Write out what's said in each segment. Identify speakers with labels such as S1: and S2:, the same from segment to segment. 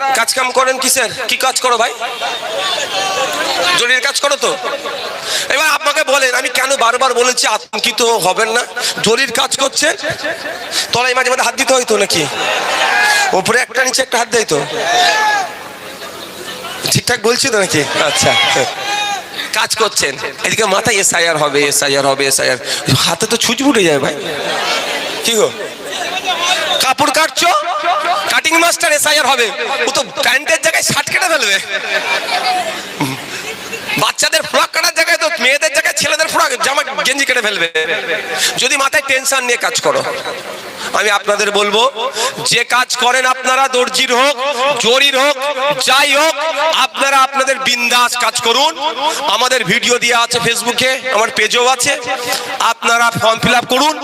S1: কাজ কাম করেন কিসের? কি কাজ করো ভাই? জরির কাজ করো তো। এবার আপনাকে বলেন, আমি কেন বারবার বলেছি আতঙ্কিত হবেন না? জরির কাজ করছে তলায় মাঝে মাঝে হাত দিতে হয়তো নাকি? ওপরে একটা, নিচে একটা হাত দেয় তো? ঠিকঠাক বলছি তো নাকি? আচ্ছা। কাজ করছেন। এদিকে মাথায় এসআইআর হবে এসআইআর হবে এসআইআর হাতে তো ছুঁচ উঠে যায় ভাই। কি গো? কাপড় কাটছো? কাটিং মাস্টার এসআইআর হবে। ও তো প্যান্টের জায়গায় শার্ট কেটে ফেলবে। বাচ্চাদের ফ্রক কাটার জায়গায় তো মেয়েদের জায়গায় ছেলেদের ফ্রক, জামা গেঞ্জি কেটে ফেলবে। যদি মাথায় টেনশন নিয়ে কাজ করো। আমি আপনাদের বলব, যে কাজ করেন আপনারা, দর্জির হোক, জরির হোক, যাই হোক, আপনারা আপনাদের বিন্দাস কাজ করুন। আমাদের ভিডিও দেওয়া আছে ফেসবুকে আমার পেজও আছে। আপনারা ফর্ম ফিল করুন,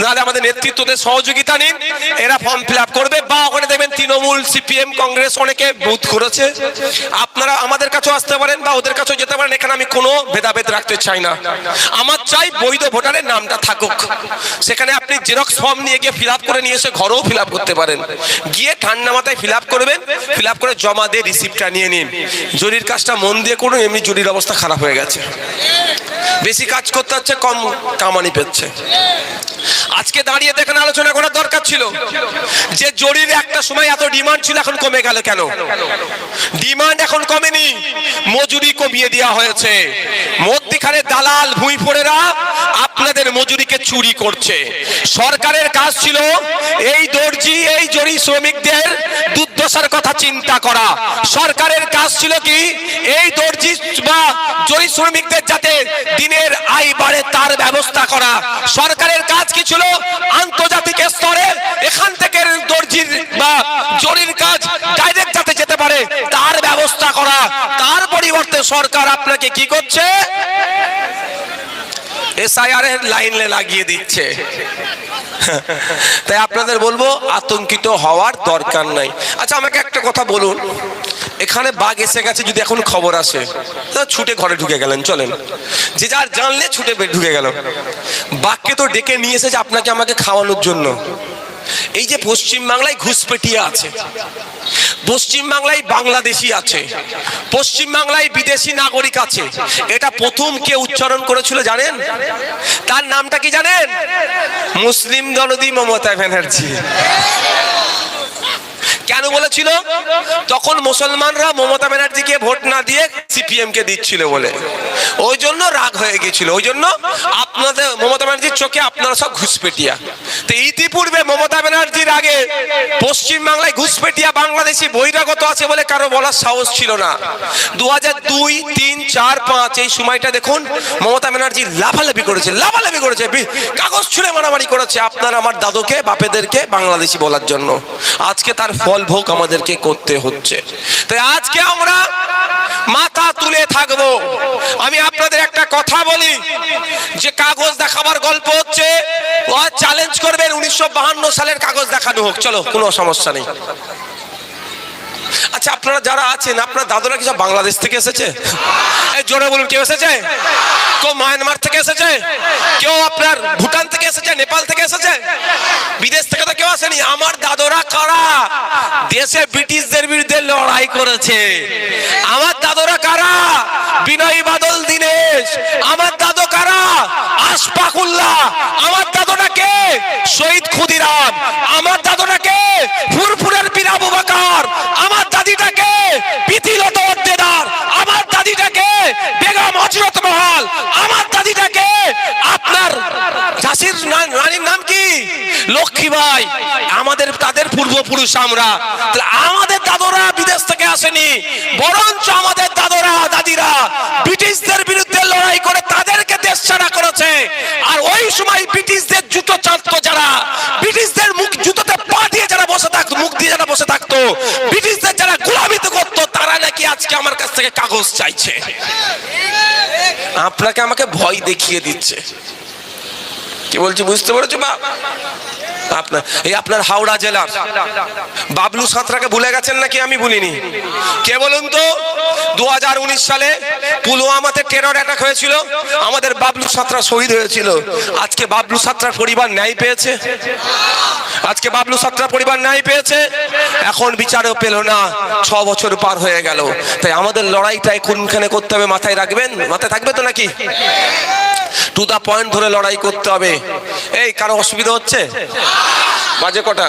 S1: নাহলে আমাদের নেতৃত্বদের সহযোগিতা নিন। এরা ফর্ম ফিল করবে, বা ওখানে দেখবেন তৃণমূল সিপিএম কংগ্রেস অনেকে বুথ করেছে। আপনারা আমাদের কাছেও আসতে পারেন, বা ওদের কাছেও যেতে পারেন, এখানে আমি কোনো ভেদাভেদ রাখতে চাই না। আমার চাই বৈধ ভোটারের নামটা থাকুক। সেখানে আপনি জেরক্স ফর্ম নিয়ে গিয়ে ফিল করে নিয়ে এসে ঘরেও ফিল করতে পারেন। গিয়ে ঠান্ডা মাথায় ফিল করবেন ফিল করে জমা দিয়ে রিসিপ্টটা নিয়ে নিন। জরির কাজটা মন দিয়ে করুন, এমনি জরির অবস্থা খারাপ হয়ে গেছে। বেশি কাজ করতে হচ্ছে, কম কামানি পেচ্ছে। আজকে দাঁড়িয়ে দেখেন, আলোচনা করার দরকার ছিল। যে জরির একটা সময় এত ডিমান্ড ছিল, এখন কমে গেল কেন? ডিমান্ড এখন কমেনি, মজুরি কমিয়ে দেওয়া হয়েছে। মধ্যিখানে দালাল ভুঁইফোড়েরা আপনাদের মজুরিকে চুরি করছে। সরকারের কাজ ছিল এই দর্জি, এই জরি শ্রমিকদের দুর্দশার কথা চিন্তা করা। সরকারের কাজ ছিল কি? এই দর্জি বা জরি শ্রমিকদের যাতে দিনের আয় বাড়ে তার ব্যবস্থা করা। সরকারের কাজ কি ছিল? আন্তর্জাতিক পরিবর্তে সরকার আপনাকে কি করছে? এসআইআর এর লাইনে লাগিয়ে দিচ্ছে। তাই আপনাদের বলব, আতঙ্কিত হওয়ার দরকার নাই। আচ্ছা আমাকে একটা কথা বলুন। এখানে বাঘ এসে গেছে যদি এখন খবর আসে। ছুটে ঘরে ঢুকে গেলেন, চলেন। যে যার জানলে ছুটে ঢুকে গেল। বাঘকে তো ডেকে নিয়ে এসেছে আপনাকে আমাকে খাওয়ানোর জন্য। এই যে পশ্চিম বাংলায় ঘুষপেটিয়া আছে। পশ্চিম বাংলায় বাংলাদেশি আছে। পশ্চিম বাংলায় বিদেশি নাগরিক আছে। এটা প্রথম কে উচ্চারণ করেছিল জানেন? তার নামটা কি জানেন? মুসলিম দনদী মমতা ব্যানার্জি। কেন বলেছিল? তখন মুসলমানরা মমতা ব্যানার্জিকে ভোট না দিয়ে সিপিএম কে দিচ্ছিল বলে। ওই জন্য রাগ হয়ে গেছিল। ওই জন্য আপনাদের মমতা ব্যানার্জির চোখে আপনারা সব ঘুষপেটিয়া তো ইতিপূর্বে মমতা ব্যানার্জির আগে পশ্চিম বাংলায় ঘুষপেটিয়া বাংলাদেশি বহিরাগত আছে বলে কারও বলার সাহস ছিল না। দু হাজার দুই, তিন, চার, পাঁচ, এই সময়টা দেখুন, মমতা ব্যানার্জি লাফালাফি করেছে লাফালাফি করেছে কাগজ ছুঁড়ে মারামারি করেছে আপনার, আমার দাদুকে, বাপেদেরকে বাংলাদেশি বলার জন্য। আজকে তার ফল ভোগ আমাদেরকে করতে হচ্ছে। তাই আজকে আমরা মাথা তুলে থাকব। আমি আপনাদের একটা কথা বলি যে কাগজ দেখাবার গল্প হচ্ছে চ্যালেঞ্জ করবেন উনিশশো সালের কাগজ দেখানো হোক। চলো, কোনো সমস্যা নেই। আচ্ছা আপনারা যারা আছেন, আপনার দাদুরা কি সব বাংলাদেশ থেকে এসেছে? এই জোরে বলুন, কেউ এসেছে? কেউ মায়ানমার থেকে এসেছে? কেউ আপনার ভুটান থেকে এসেছে? নেপাল থেকে এসেছে? বিদেশ থেকে তো কেউ আসেনি। আমার দাদুরা কারা? দেশে ব্রিটিশদের বিরুদ্ধে লড়াই করেছে। আমার দাদুরা কারা? বিনয় বাদল আমার দাদু কারা? আশফাকুল্লাহ। আমার দাদুটা কে? শহীদ ক্ষুদিরাম। আমার দাদুটা কে? ফুরফুরের পীর আবু বকর। আমার দাদিটাকে পিতিলত অর্দেদার আমার দাদিটাকে বেগম হজরত মহল। আমার দাদিটাকে আপনার ঝাঁসির না- রানীর নাম কি? লক্ষ্মীবাই আমাদের, তাদের পূর্বপুরুষ আমরা। আমাদের দাদুরা বিদেশ থেকে আসেনি। বরঞ্চ আমাদের ব্রিটিশদের মুখ জুতোতে পা দিয়ে যারা বসে থাকতো, মুখ দিয়ে যারা বসে থাকতো, ব্রিটিশদের যারা গোলামিত করতো, তারা নাকি আজকে আমার কাছ থেকে কাগজ চাইছে। আপনাকে আমাকে ভয় দেখিয়ে দিচ্ছে। কি বলছি, বুঝতে পেরেছ বাপ আপনার, এই আপনার হাওড়া জেলার বাবলু সাঁতরাকে ভুলে গেছেন নাকি? আমি ভুলিনি। কে বলুন তো? দু হাজার উনিশ সালে পুলওয়ামাতে টেরর অ্যাটাক হয়েছিল। আমাদের বাবলু সাঁতরা শহীদ হয়েছিল। আজকে বাবলু সাঁতরার পরিবার ন্যায় পেয়েছে। আজকে বাবলু সাঁতরা পরিবার ন্যায় পেয়েছে। এখন বিচারও পেল না। ছ বছর পার হয়ে গেল। তাই আমাদের লড়াইটাই কোনখানে করতে হবে মাথায় রাখবেন? মাথায় থাকবে তো নাকি? টু দা পয়েন্ট ধরে লড়াই করতে হবে। এই কারও অসুবিধা হচ্ছে? বাজে কটা?